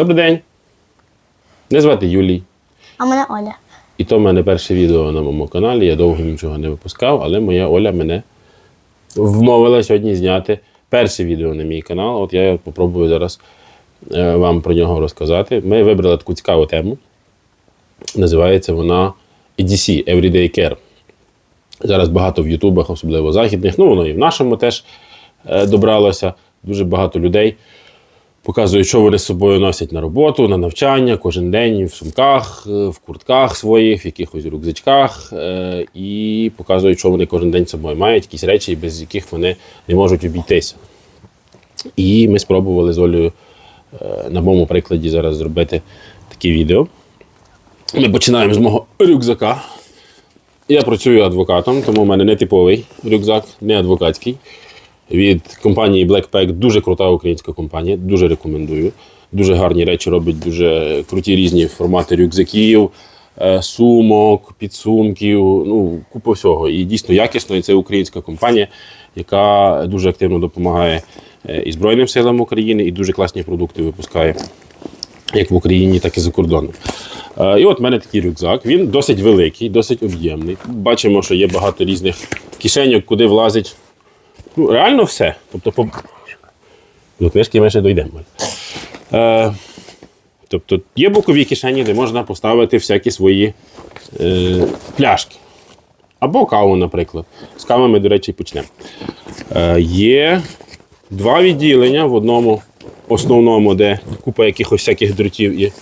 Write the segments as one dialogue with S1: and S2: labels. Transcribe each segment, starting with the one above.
S1: Добрий день. Мене звати Юлій.
S2: А мене Оля.
S1: І то в мене перше відео на моєму каналі. Я довго нічого не випускав, але моя Оля мене вмовила сьогодні зняти перше відео на мій канал. От я попробую зараз е, вам про нього розказати. Ми вибрали таку цікаву тему. Називається вона EDC Everyday Care. Зараз багато в Ютубах, особливо західних, ну воно і в нашому теж е, добралося. Дуже багато людей показують, що вони з собою носять на роботу, на навчання, кожен день в сумках, е, в куртках своїх, в якихось рюкзачках, е, і показують, що вони кожен день з собою мають, якісь речі, без яких вони не можуть обійтися. І ми спробували з Олею е, на моєму прикладі зараз зробити таке відео. Ми починаємо з мого рюкзака. Я працюю адвокатом, тому в мене не типовий рюкзак, не адвокатський. Від компанії Blackpack дуже крута українська компанія, дуже рекомендую. Дуже гарні речі робить, дуже круті різні формати рюкзаків, е, сумок, підсумків, ну, купа всього. І дійсно якісно. І це українська компанія, яка дуже активно допомагає е, і Збройним силам України, і дуже класні продукти випускає як в Україні, так і за кордоном. Е, І от в мене такий рюкзак. Він досить великий, досить об'ємний. Бачимо, що є багато різних кишеньок, куди влазить ну, реально все. Тобто, по... до книжки ми ще дійдемо. Е, тобто є бокові кишені, де можна поставити всякі свої е, пляшки. Або каву, наприклад. З кави ми, до речі, почнемо. Е, є два відділення в одному основному, де купа якихось всяких дротів і,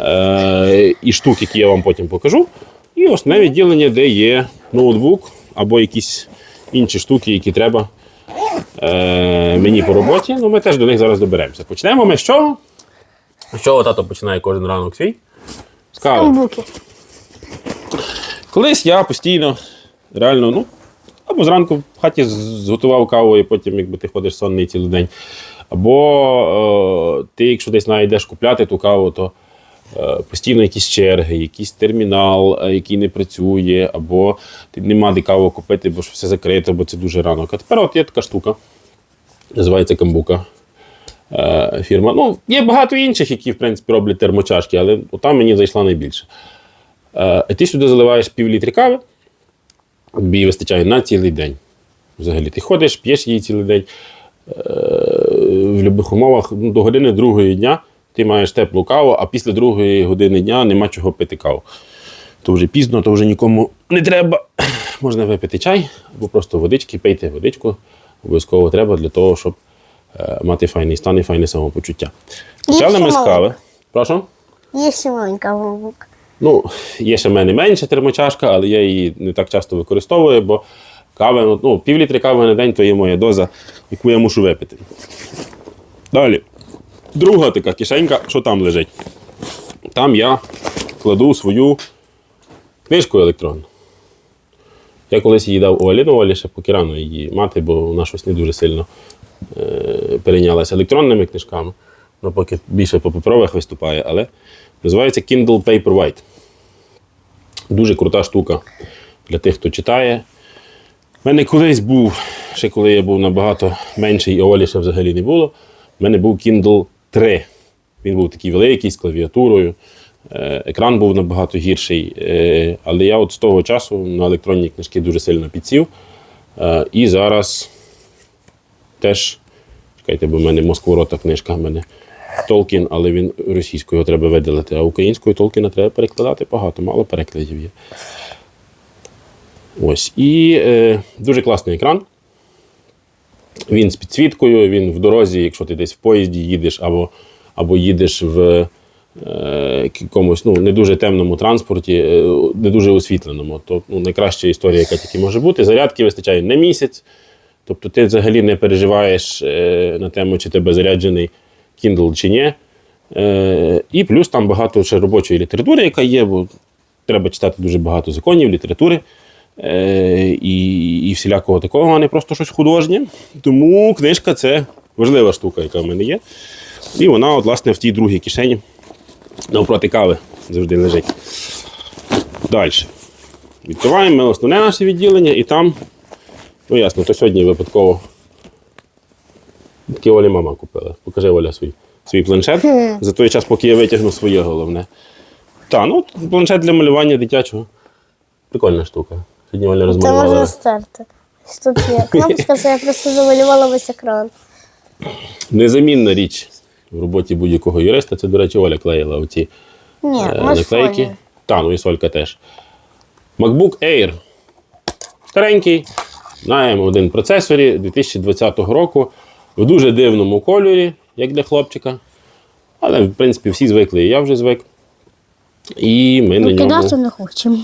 S1: е, і штук, які я вам потім покажу. І основне відділення, де є ноутбук або якісь інші штуки, які треба е, мені по роботі. Ну, ми теж до них зараз доберемося. Почнемо ми з чого? З чого тато починає кожен ранок свій? З кави. Колись я постійно, реально, ну, або зранку в хаті зготував каву, і потім, якби ти ходиш сонний цілий день. Або е, ти, якщо десь навіть йдеш купляти ту каву, то постійно якісь черги, якийсь термінал, е, який не працює, або нема де каву купити, бо все закрито, бо це дуже ранок. А тепер от є така штука, називається камбука. Е, фірма. Ну, є багато інших, які, в принципі, роблять термочашки, але там мені зайшла найбільше. Е, ти сюди заливаєш пів літри кави, тобі вистачає на цілий день. Взагалі, ти ходиш, п'єш її цілий день. Е, в будь-яких умовах ну, до години другої дня ти маєш теплу каву, а після другої години дня нема чого пити каву. То вже пізно, то вже нікому не треба. Можна випити чай або просто водички, пийте водичку. Обов'язково треба для того, щоб е, мати файний стан і файне самопочуття. Почали ми з кави. Прошу?
S2: Є ще маленька камбука.
S1: Ну, є ще в мене менша термочашка, але я її не так часто використовую, бо кави, ну пів літри кави на день то є моя доза, яку я мушу випити. Далі. Друга така кишенька, що там лежить? Там я кладу свою книжку електронну. Я колись її дав Олі, ну Олі ще поки рано її мати, бо вона щось не дуже сильно е, перейнялася електронними книжками. Вона поки більше по паперових виступає, але називається Kindle Paperwhite. Дуже крута штука для тих, хто читає. У мене колись був, ще коли я був набагато менший, і Олі ще взагалі не було. У мене був Kindle 3. Він був такий великий з клавіатурою. Е, Екран був набагато гірший. Е, Але я от з того часу на електронні книжки дуже сильно підсів. Е, І зараз теж, чекайте, бо в мене Москворота книжка, в мене Толкін, але він російською треба видалити, а українською Толкіна треба перекладати багато, мало перекладів є. Ось. І е, дуже класний екран. Він з підсвіткою, він в дорозі, якщо ти десь в поїзді їдеш або, або їдеш в е, якомусь ну, не дуже темному транспорті, е, не дуже освітленому, то ну, найкраща історія, яка тільки може бути. Зарядки вистачає на місяць. Тобто ти взагалі не переживаєш е, на тему, чи тебе заряджений Kindle чи ні. Е, і плюс там багато ще робочої літератури, яка є, бо треба читати дуже багато законів, літератури і, і всілякого такого, а не просто щось художнє. Тому книжка це важлива штука, яка в мене є. І вона, от, власне, в тій другій кишені навпроти кави завжди лежить. Далі. Відкриваємо ми основне наше відділення, і там, ну ясно, то сьогодні випадково такі Олі мама купила. Покажи Оля свій свій планшет за той час, поки я витягну своє головне. Та, ну планшет для малювання дитячого. Прикольна штука. Оля
S2: Це
S1: розмалювала.
S2: можна стерти. Ось Тут є кнопочка, це я просто замалювала весь екран.
S1: Незамінна річ в роботі будь-якого юриста. Це, до речі, Оля клеїла оці
S2: Ні,
S1: е,
S2: ми ж
S1: наклейки.
S2: фольгу.
S1: Та, ну і Солька теж. MacBook Air. Старенький. На M1 процесорі 2020 року. В дуже дивному кольорі, як для хлопчика. Але, в принципі, всі звикли, і я вже звик. І ми на ньому.
S2: Кидати не хочемо.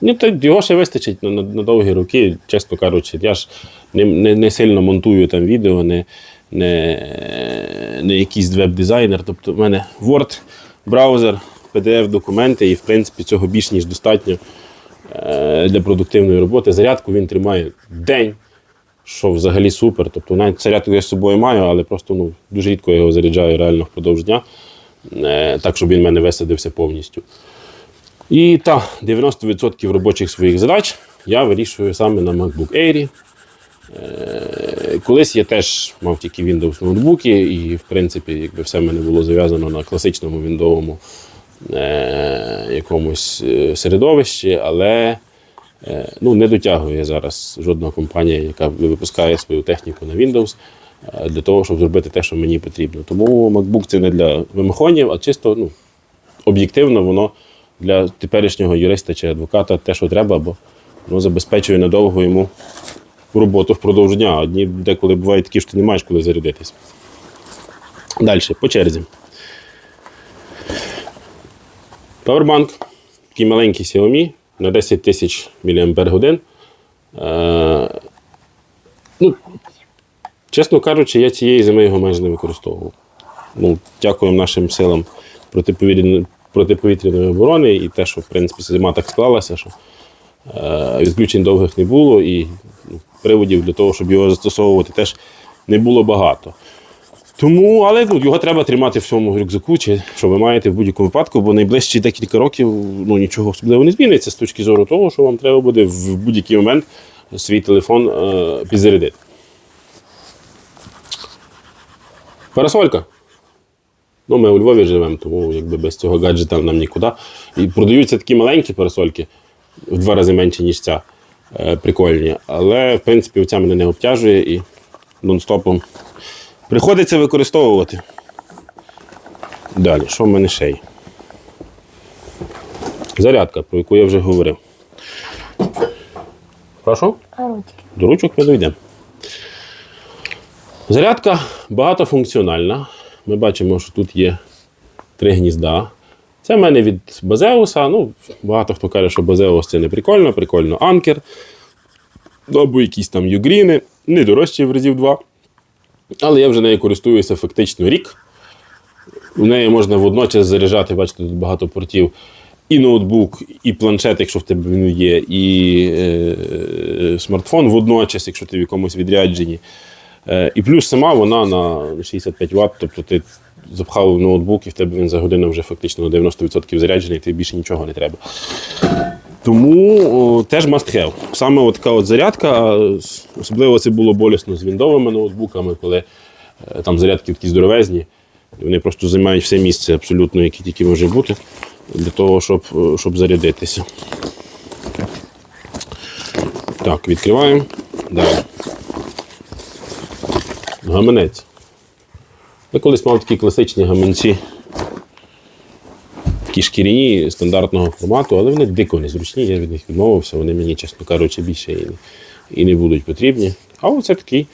S1: Ну, то його ще вистачить на, на, на довгі роки, чесно кажучи. Я ж не, не, не сильно монтую там відео, не, не, не якийсь веб-дизайнер. Тобто в мене Word, браузер, PDF-документи, і в принципі цього більш ніж достатньо е, для продуктивної роботи. Зарядку він тримає день, що взагалі супер. Тобто навіть зарядку я з собою маю, але просто ну, дуже рідко я його заряджаю реально впродовж дня, е, так, щоб він в мене висадився повністю. І та 90% робочих своїх задач я вирішую саме на MacBook Air. Е, Колись я теж мав тільки Windows ноутбуки, і в принципі, якби все в мене було зав'язано на класичному віндовому е, якомусь е, середовищі, але ну, не дотягує зараз жодна компанія, яка випускає свою техніку на Windows для того, щоб зробити те, що мені потрібно. Тому MacBook це не для вимахонів, а чисто ну, об'єктивно воно для теперішнього юриста чи адвоката те, що треба, бо воно забезпечує надовго йому роботу впродовж дня. А дні деколи бувають такі, що ти не маєш коли зарядитись. Далі, по черзі. Powerbank. Такий маленький Xiaomi на 10 тисяч мАч. Е, ну, чесно кажучи, я цієї зими його майже не використовував. Ну, дякуємо нашим силам протиповітряної, оборони і те, що в принципі зима так склалася, що е, відключень довгих не було, і ну, приводів для того, щоб його застосовувати, теж не було багато. Тому, але ну, його треба тримати в цьому рюкзаку, чи що ви маєте в будь-якому випадку, бо найближчі декілька років ну, нічого особливо не зміниться з точки зору того, що вам треба буде в будь-який момент свій телефон е, підзарядити. Парасолька. Ну, ми у Львові живемо, тому якби без цього гаджета нам нікуди. І продаються такі маленькі парасольки, в два рази менші, ніж ця. Е, прикольні. Але, в принципі, ця мене не обтяжує і нон-стопом приходиться використовувати. Далі, що в мене ще є? Зарядка, про яку я вже говорив. Прошу? До ручок ми дійдемо. Зарядка багатофункціональна. Ми бачимо, що тут є три гнізда. Це в мене від Базеуса. Ну, багато хто каже, що Базеус це не прикольно, прикольно анкер. Або якісь там югріни, не дорожчі в разів два. Але я вже нею користуюся фактично рік. В неї можна водночас заряджати, бачите, тут багато портів. І ноутбук, і планшет, якщо в тебе він є, і е, смартфон водночас, якщо ти в якомусь відрядженні. Е, і плюс сама вона на 65 Вт, тобто ти запхав ноутбук, і в тебе він за годину вже фактично на 90% заряджений, тобі більше нічого не треба. Тому о, теж must have. Саме от така от зарядка, особливо це було болісно з віндовими ноутбуками, коли е, там зарядки такі здоровезні, і вони просто займають все місце абсолютно, яке тільки може бути, для того, щоб, е, щоб зарядитися. Так, відкриваємо. Далі. Гаманець. Я колись мав такі класичні гаманці, такі шкіряні стандартного формату, але вони дико незручні, я від них відмовився, вони мені, чесно кажучи, більше і і не будуть потрібні. А оце такий.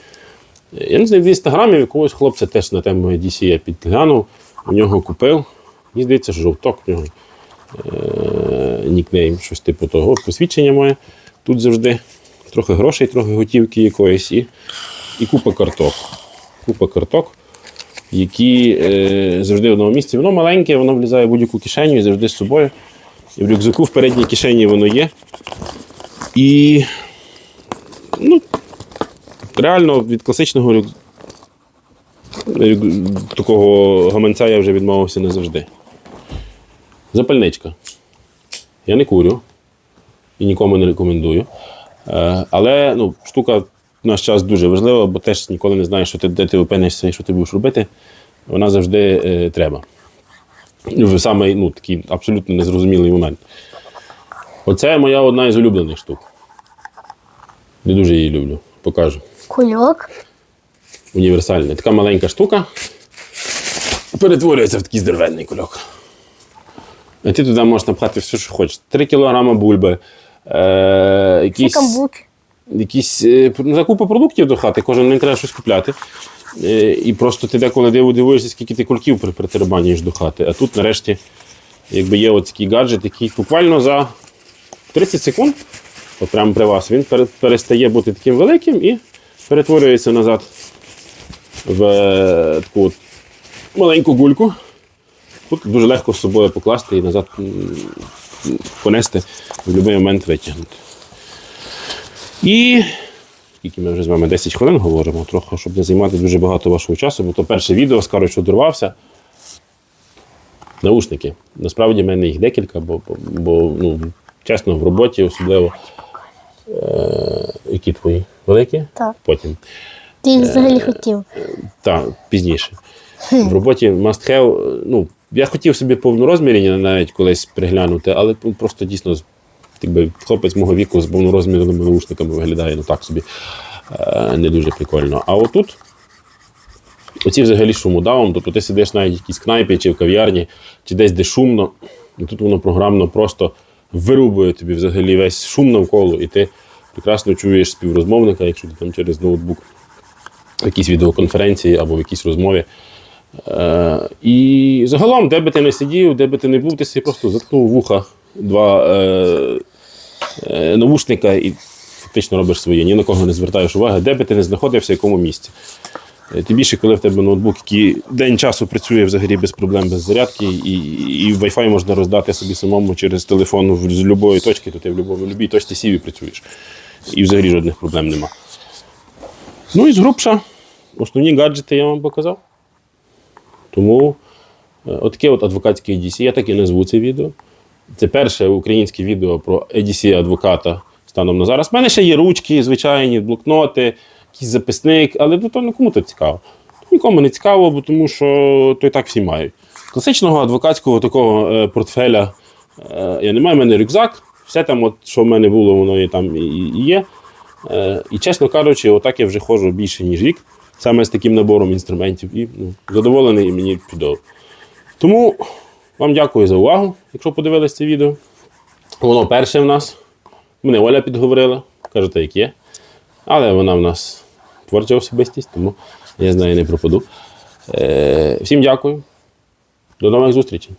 S1: Я не знаю, в інстаграмі якогось хлопця теж на тему DC я підглянув, у нього купив. Мені здається, жовток в нього е- нікнейм, щось типу того. Посвідчення моє. Тут завжди трохи грошей, трохи готівки якоїсь і, і купа карток. Купа карток, які е, завжди в одному місці. Воно маленьке, воно влізає в будь-яку кишеню і завжди з собою. І в рюкзаку в передній кишені воно є. І ну, реально від класичного рюк... такого гаманця я вже відмовився не завжди. Запальничка. Я не курю і нікому не рекомендую. Е, але ну, штука в наш час дуже важлива, бо теж ніколи не знаєш, що ти, де ти опинишся і що ти будеш робити. вона завжди е, треба. В самий ну, такий абсолютно незрозумілий момент. Оце моя одна із улюблених штук. Не дуже її люблю. Покажу.
S2: Кульок.
S1: Універсальна. Така маленька штука. Перетворюється в такий здоровенний кульок. А ти туди можеш напхати все, що хочеш. 3 кг бульби, е, якісь,
S2: камбуки.
S1: Якісь е, ну, продуктів до хати, кожен день треба щось купляти. Е, і просто ти деколи диву дивуєшся, скільки ти кульків при- притарабанюєш до хати. А тут нарешті якби є от такий гаджет, який буквально за 30 секунд, от прямо при вас, він перестає бути таким великим і перетворюється назад в е, таку от маленьку гульку. Тут дуже легко з собою покласти і назад понести в будь-який момент витягнути. І скільки ми вже з вами 10 хвилин говоримо, трохи, щоб не займати дуже багато вашого часу, бо то перше відео скажуть, що дорвався. Наушники. Насправді в мене їх декілька, бо, бо, ну, чесно, в роботі особливо. Е, які твої? Великі?
S2: Так.
S1: Потім.
S2: Ти їх взагалі хотів.
S1: Так, пізніше. В роботі must have, ну, я хотів собі повнорозмірні навіть колись приглянути, але ну, просто дійсно якби, хлопець мого віку з повнорозмірними наушниками виглядає ну так собі е, не дуже прикольно. А отут оці взагалі шумодаун, тобто ти сидиш навіть в якійсь кнайпі чи в кав'ярні, чи десь де шумно, і тут воно програмно просто вирубує тобі взагалі весь шум навколо, і ти прекрасно чуєш співрозмовника, якщо ти там через ноутбук в якійсь відеоконференції або в якійсь розмові. Е, і загалом, де би ти не сидів, де би ти не був, ти собі просто заткнув вуха два е, е, навушника і фактично робиш своє. Ні на кого не звертаєш уваги, де би ти не знаходився, в якому місці. Е, Тим більше, коли в тебе ноутбук, який день часу працює взагалі без проблем, без зарядки, і, і Wi-Fi можна роздати собі самому через телефон з будь-якої точки, то ти в будь-якій точці сів і працюєш. І взагалі жодних проблем нема. Ну і з грубша. Основні гаджети я вам показав. Тому е, отаке от адвокатське EDC, я так і назву це відео. Це перше українське відео про EDC адвоката станом на зараз. У мене ще є ручки, звичайні, блокноти, якийсь записник, але ну, то нікому то цікаво. Нікому не цікаво, бо тому що то і так всі мають. Класичного адвокатського такого е, портфеля е, я не маю, в мене рюкзак. Все там, от, що в мене було, воно і там і, і є. Е, і чесно кажучи, отак я вже ходжу більше, ніж рік, саме з таким набором інструментів. І ну, задоволений і мені чудово. Тому вам дякую за увагу, якщо подивились це відео. Воно перше в нас. Мене Оля підговорила, каже, так як є. Але вона в нас творча особистість, тому я з нею не пропаду. Е, всім дякую. До нових зустрічей.